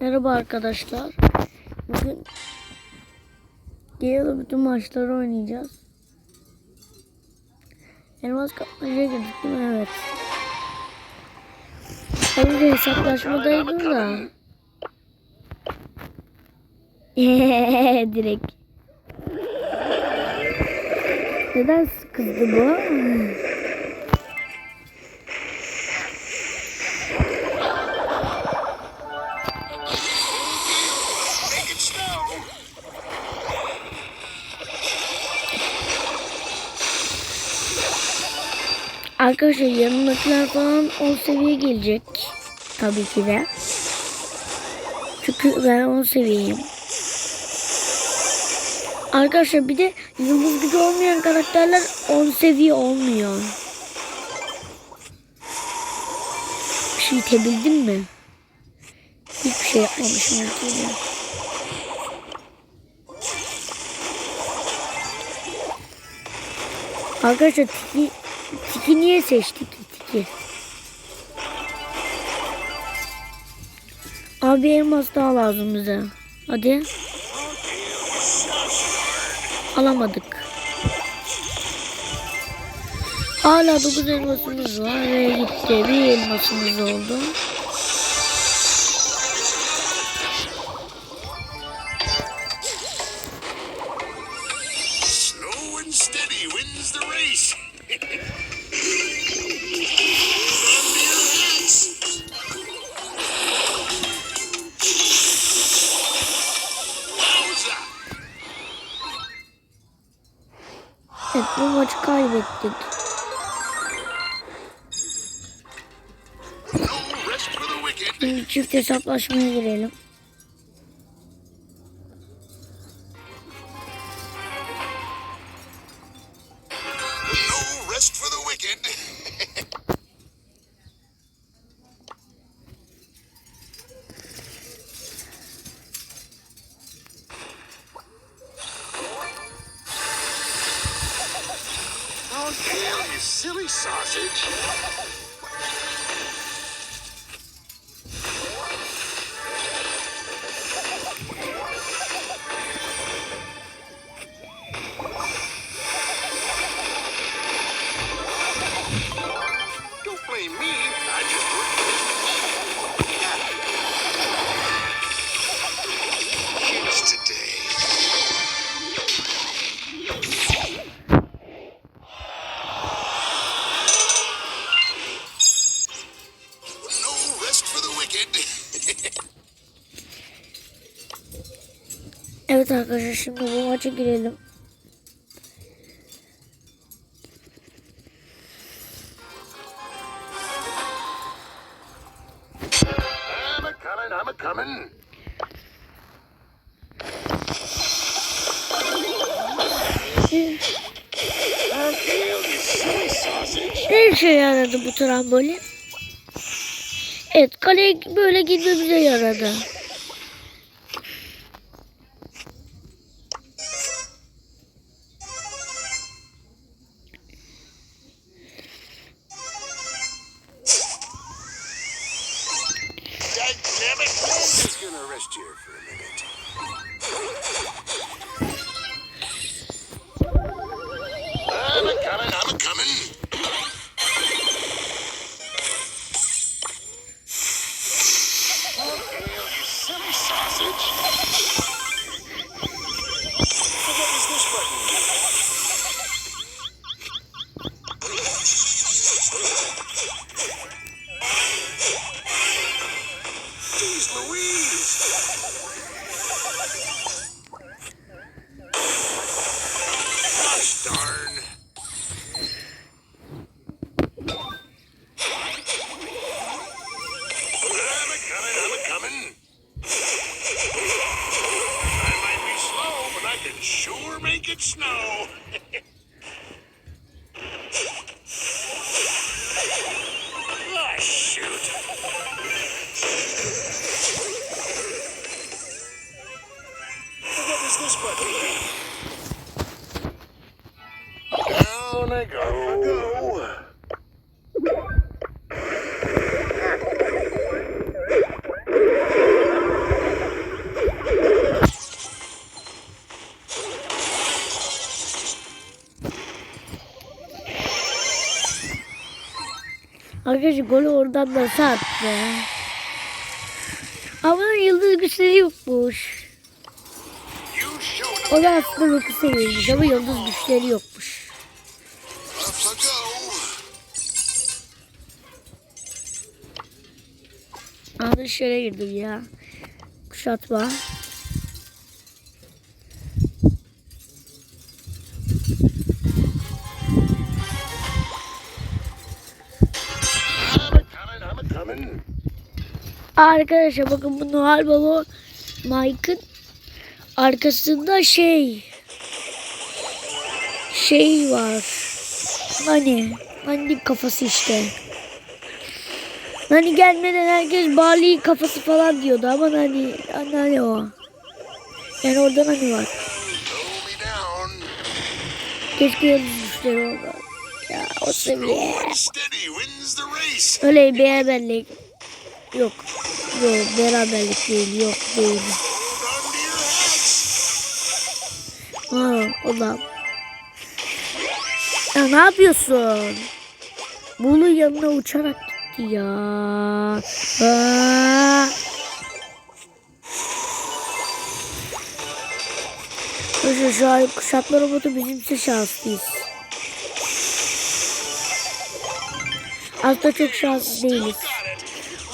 Merhaba arkadaşlar. Bugün Gale'da bütün maçları oynayacağız. Elmas kapmacaya girdik değil mi? Evet. Tabii de hesaplaşmadaydım da. Direkt. Neden kızdı bu? Arkadaşlar yanımdakiler falan 10 seviye gelecek. Tabii ki de. Çünkü ben 10 seviyeyim. Arkadaşlar bir de yıldız gücü olmayan karakterler 10 seviye olmuyor. Bir şey itebildim mi? Hiçbir şey yapmamışım. ülkede. Arkadaşlar tiki, tiki niye seçtik tiki? Abi elmas daha lazım bize. Hadi. Alamadık. Hala 9 elmasımız var ve gitti. Bir elmasımız oldu. Evet bu maçı kaybettik. Şimdi çift hesaplaşmaya girelim. Evet arkadaşlar şimdi bu maça girelim. Ne işe yaradı bu trambolin? Evet kaleye böyle gitmemize yaradı. Darn. Arkadaşlar golü oradan da attı. Ama yıldız güçleri yokmuş. O da aslında dokuz seviyeymiş ama yıldız güçleri yokmuş. yere girdim ya. Kuşatma. Arkadaşlar bakın bu Noel Baba Mike'ın arkasında şey şey var. Hani hani kafası işte. Hani gelmeden herkes Bali kafası falan diyordu ama hani hani, hani o. Yani oradan hani var. Keşke güçleri oldu. Ya o seviye. Slow and steady yok. Yok beraberlik değil yok değil. Ha, o da. Ya ne yapıyorsun? Bunun yanına uçarak gitti ya. Aa. Şu, şu an kuşatma robotu bizimse şanslıyız. Aslında çok şanslı değiliz.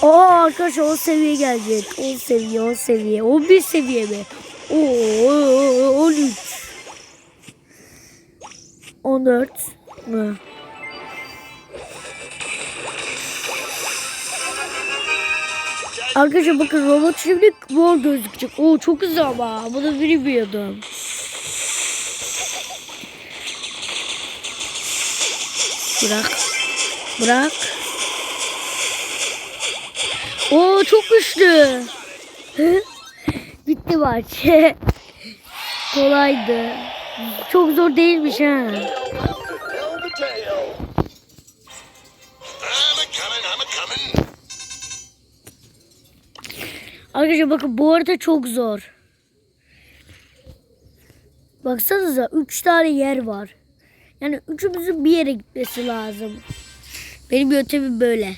Aa arkadaşlar 10 seviye gelecek. 10 seviye 10 seviye. 11 seviye mi? Oo 13. 14 mü? Arkadaşlar bakın robot şimdi mor gözükecek. Oo çok hızlı ama. Bunu bilmiyordum. Bırak. Bırak. Oo çok güçlü. Bitti maç. Kolaydı. Çok zor değilmiş ha. Arkadaşlar bakın bu arada çok zor. Baksanıza 3 tane yer var. Yani üçümüzün bir yere gitmesi lazım. Benim yöntemim böyle.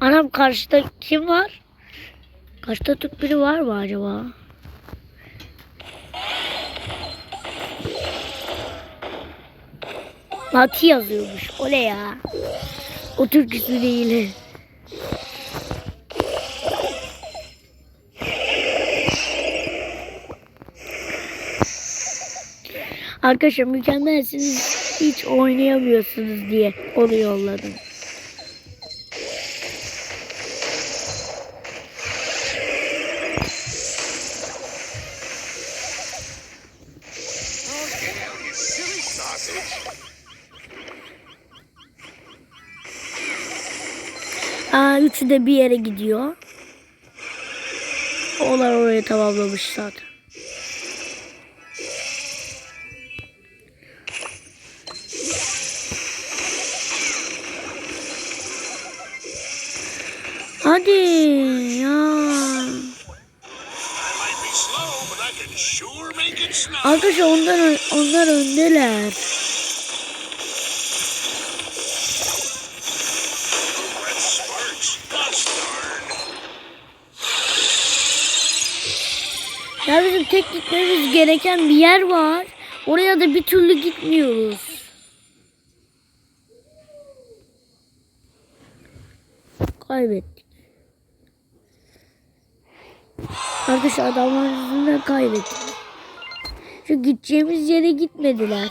Anam karşıda kim var? Karşıda Türk biri var mı acaba? Nati yazıyormuş. O ne ya? O Türk ismi değil. Arkadaşlar mükemmelsiniz hiç oynayamıyorsunuz diye onu yolladım. Aa, üçü de bir yere gidiyor. Onlar orayı tamamlamış zaten. Hadi ya. I might be slow, Ya bizim tek gitmemiz gereken bir yer var. Oraya da bir türlü gitmiyoruz. Kaybettik. Arkadaşlar adamlar yüzünden kaybettik. Şu gideceğimiz yere gitmediler.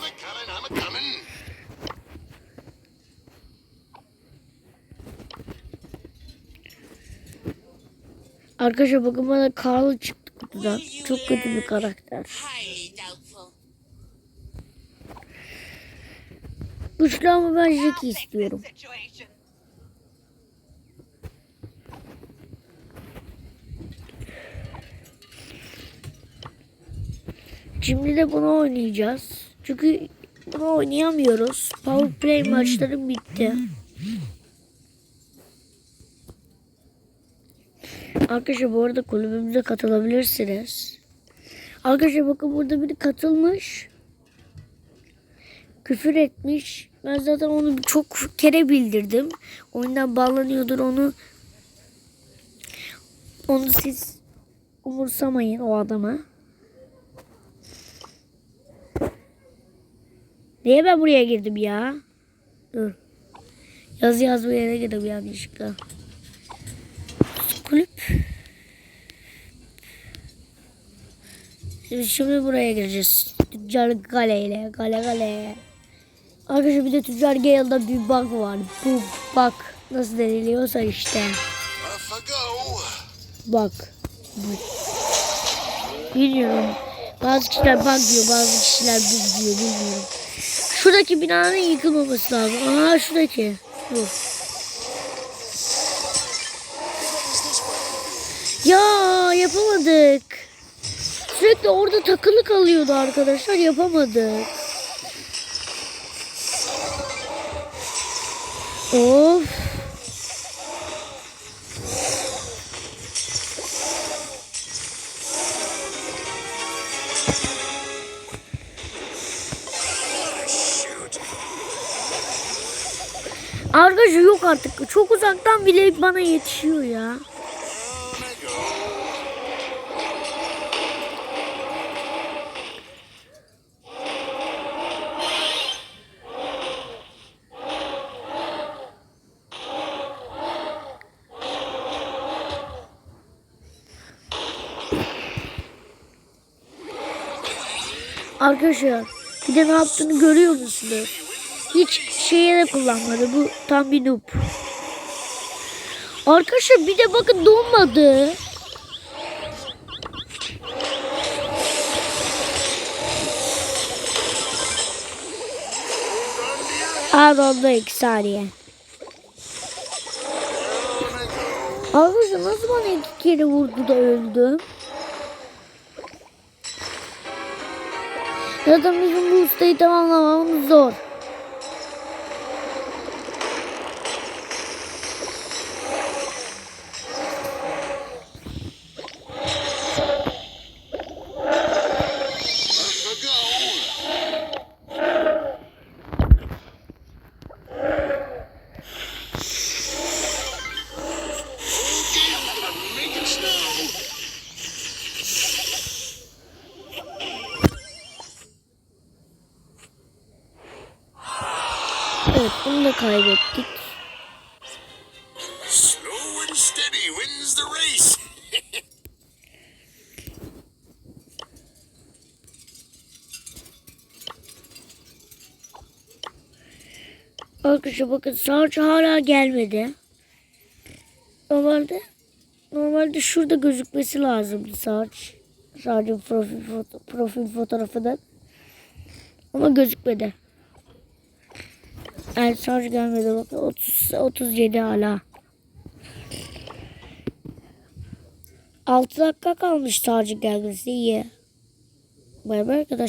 Arkadaşlar bakın bana Carl çıktı kutudan. Çok kötü bir karakter. Güçlü ama ben Jackie istiyorum. Şimdi de bunu oynayacağız. Çünkü bunu oynayamıyoruz. Power Play maçlarım bitti. Arkadaşlar bu arada kulübümüze katılabilirsiniz. Arkadaşlar bakın burada biri katılmış. Küfür etmiş. Ben zaten onu çok kere bildirdim. Oyundan bağlanıyordur onu. Onu siz umursamayın o adama. Niye ben buraya girdim ya? Dur. Yazı yazmaya yere girdim yanlışlıkla. Kulüp. Şimdi, şimdi buraya gireceğiz. Tüccar galeyle. Gale gale. Arkadaşlar bir de Tüccar Gale'da bir bug var. Bu bug nasıl deniliyorsa işte. Bak. Bilmiyorum. Bazı kişiler bug diyor, bazı kişiler bug diyor, bilmiyorum. Şuradaki binanın yıkılmaması lazım. Aa şuradaki. Dur. Ya yapamadık. Sürekli orada takılı kalıyordu arkadaşlar. Yapamadık. Of. Arkadaşlar yok artık. Çok uzaktan bile bana yetişiyor ya. Arkadaşlar bir de ne yaptığını görüyor musunuz? Hiç şeye de kullanmadı. Bu tam bir noob. Arkadaşlar bir de bakın donmadı. Aa dondu iki saniye. Arkadaşlar nasıl bana iki kere vurdu da öldüm? Zaten bizim bu ustayı tamamlamamız zor. Evet bunu da kaybettik. Slow and steady wins the race. Arkadaşlar bakın sadece hala gelmedi. Normalde normalde şurada gözükmesi lazımdı saç. Sadece profil, foto, profil fotoğrafının. Ama gözükmedi. Evet sadece gelmedi bakın 30, 37 hala. 6 dakika kalmış sadece gelmesi iyi. Bay bay arkadaşlar.